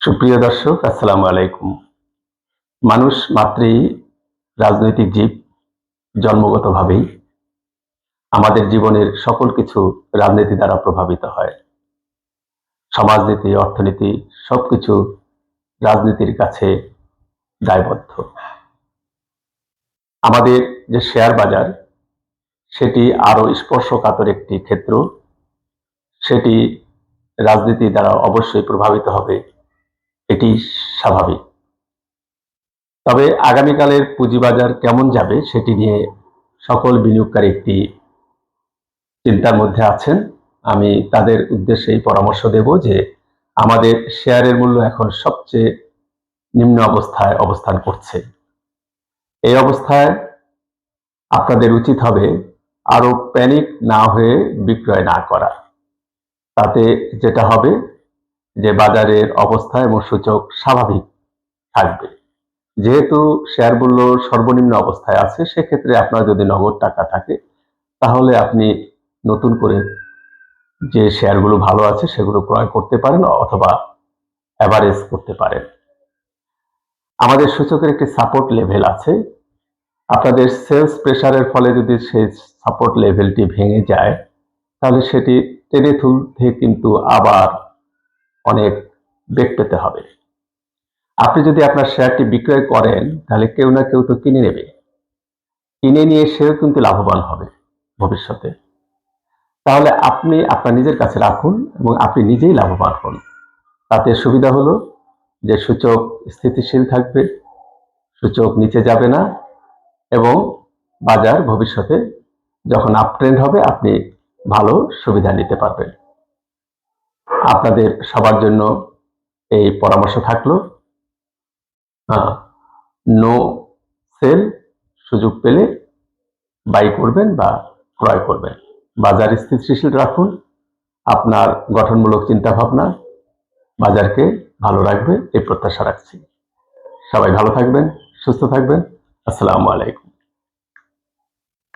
সুপ্রিয় দর্শক, আসসালামু আলাইকুম। মানুষ মাত্রই রাজনৈতিক জীব, জন্মগতভাবেই আমাদের জীবনের সকল কিছু রাজনীতি দ্বারা প্রভাবিত হয়। সমাজনীতি, অর্থনীতি, সবকিছু রাজনীতির কাছে দায়বদ্ধ। আমাদের যে শেয়ার বাজার, সেটি আরও স্পর্শকাতর একটি ক্ষেত্র। সেটি রাজনীতি দ্বারা অবশ্যই প্রভাবিত হবে। এটি স্বাভাবিক। তবে আগামীকালের পুঁজিবাজার কেমন যাবে সেটি নিয়ে সকল বিনিয়োগকারী একটি চিন্তার মধ্যে আছেন। আমি তাদের উদ্দেশ্যেই পরামর্শ দেব যে আমাদের শেয়ারের মূল্য এখন সবচেয়ে নিম্ন অবস্থায় অবস্থান করছে। এই অবস্থায় আপনাদের উচিত হবে আরও প্যানিক না হয়ে বিক্রয় না করা। তাতে যেটা হবে যে বাজারের অবস্থা এবং সূচক স্বাভাবিক থাকবে। যেহেতু শেয়ার মূল্য সর্বনিম্ন অবস্থায় আছে, সেক্ষেত্রে আপনার যদি নগদ টাকা থাকে, তাহলে আপনি নতুন করে যে শেয়ারগুলো ভালো আছে, সেগুলো ক্রয় করতে পারেন অথবা অ্যাভারেজ করতে পারেন। আমাদের সূচকের একটি সাপোর্ট লেভেল আছে। আপনাদের সেলস প্রেসারের ফলে যদি সেই সাপোর্ট লেভেলটি ভেঙে যায়, তাহলে সেটি টেনে তুলতে কিন্তু আবার অনেক বেগ পেতে হবে। আপনি যদি আপনার শেয়ারটি বিক্রয় করেন, তাহলে কেউ না কেউ তো কিনে নেবে। কিনে নিয়ে সেও কিন্তু লাভবান হবে ভবিষ্যতে। তাহলে আপনি আপনার নিজের কাছে রাখুন এবং আপনি নিজেই লাভবান হন। তাতে সুবিধা হলো যে সূচক স্থিতিশীল থাকবে, সূচক নিচে যাবে না এবং বাজার ভবিষ্যতে যখন আপট্রেন্ড হবে, আপনি ভালো সুবিধা নিতে পারবেন। আপনাদের সবার জন্য এই পরামর্শ থাকল। নো সেল সুযোগ পেলে বাই করবেন বা ক্রয় করবেন। বাজার স্থিতিশীল রাখুন, আপনার গঠনমূলক চিন্তা ভাবনা বাজারকে ভালো রাখবে, এই প্রত্যাশা রাখছি। সবাই ভালো থাকবেন, সুস্থ থাকবেন, আসসালামু আলাইকুম।